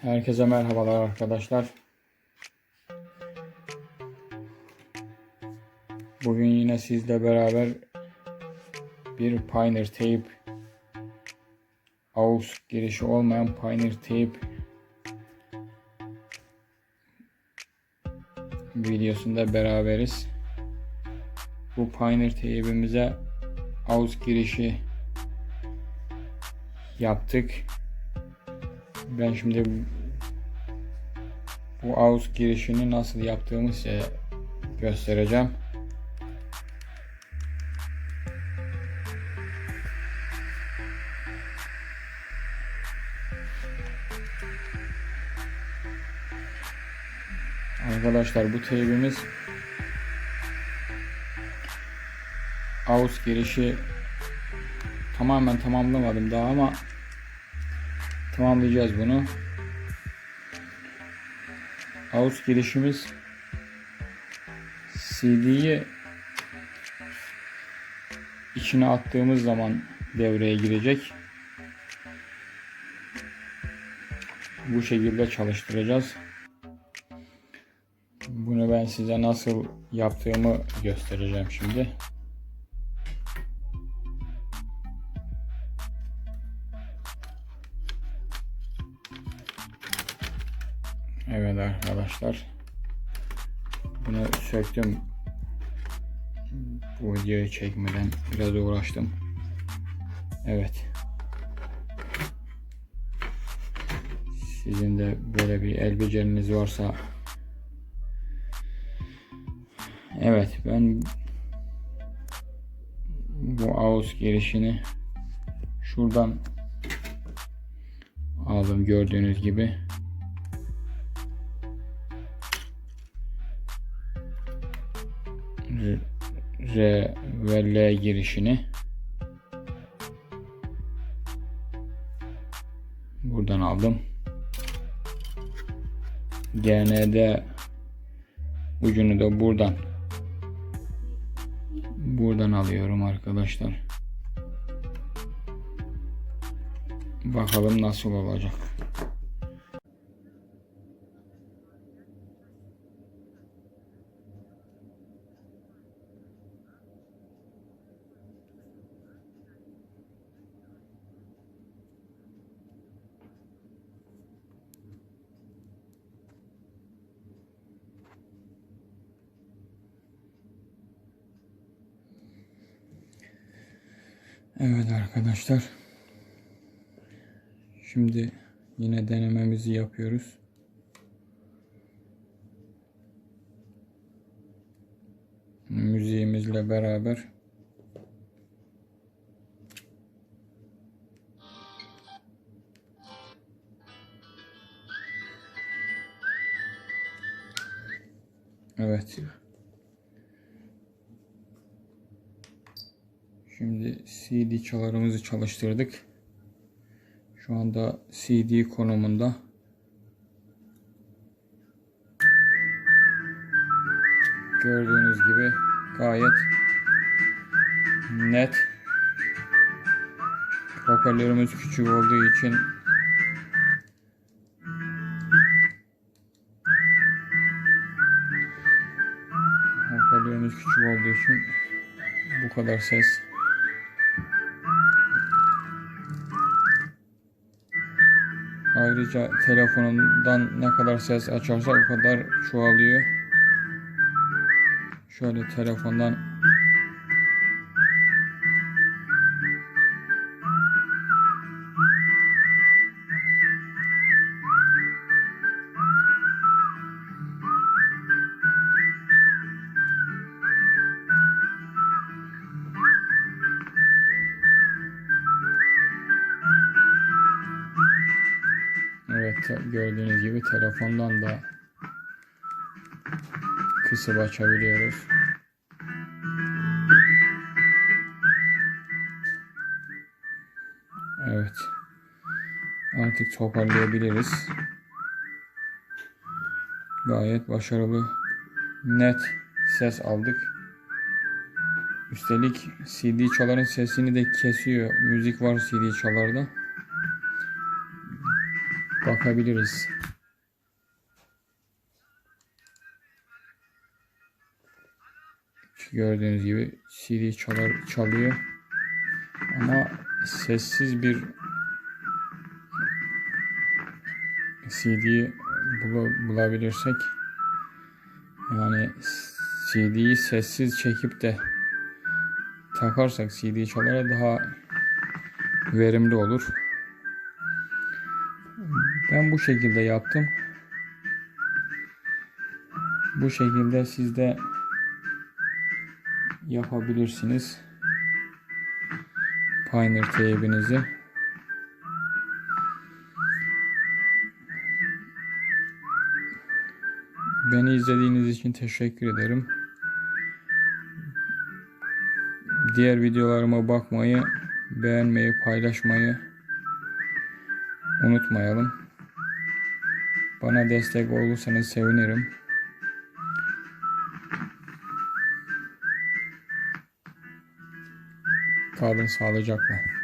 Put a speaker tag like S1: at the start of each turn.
S1: Herkese merhabalar arkadaşlar. Bugün yine sizle beraber bir Pioneer Tape AUX girişi olmayan Pioneer Tape videosunda beraberiz. Bu Pioneer Tape'imize AUX girişi yaptık. Ben şimdi bu AUX girişini nasıl yaptığımı size göstereceğim. Arkadaşlar bu teybimiz AUX girişi tamamen tamamlamadım daha ama tamamlayacağız bunu. AUX girişimiz CD'yi içine attığımız zaman devreye girecek. Bu şekilde çalıştıracağız. Ben size nasıl yaptığımı göstereceğim şimdi. Evet arkadaşlar. Bunu söktüm. Bu videoyu çekmeden biraz uğraştım. Evet. Sizin de böyle bir el beceriniz varsa Evet ben bu AUX girişini şuradan aldım gördüğünüz gibi. R ve L girişini buradan aldım. GND ucunu da buradan buradan alıyorum arkadaşlar. Bakalım nasıl olacak. Evet arkadaşlar. Şimdi yine denememizi yapıyoruz. Müziğimizle beraber Evet. Şimdi CD çalarımızı çalıştırdık. Şu anda CD konumunda. Gördüğünüz gibi gayet net. Hoparlörümüz küçük olduğu için hoparlörümüz küçük olduğu için bu kadar ses Ayrıca telefonundan ne kadar ses açarsa o kadar çoğalıyor. Şöyle telefondan gördüğünüz gibi telefondan da kısıp açabiliyoruz. Evet. Artık toparlayabiliriz. Gayet başarılı net ses aldık. Üstelik CD çaların sesini de kesiyor. Müzik var CD çalarda. Bakabiliriz. Gördüğünüz gibi CD çalar çalıyor. Ama sessiz bir CD bula- bulabilirsek yani CD'yi sessiz çekip de takarsak CD çalara daha verimli olur. Ben bu şekilde yaptım. Bu şekilde siz de yapabilirsiniz. Pioneer teybinizi. Beni izlediğiniz için teşekkür ederim. Diğer videolarıma bakmayı, beğenmeyi, paylaşmayı unutmayalım. Bana destek olursanız sevinirim. Kalın sağlıcakla.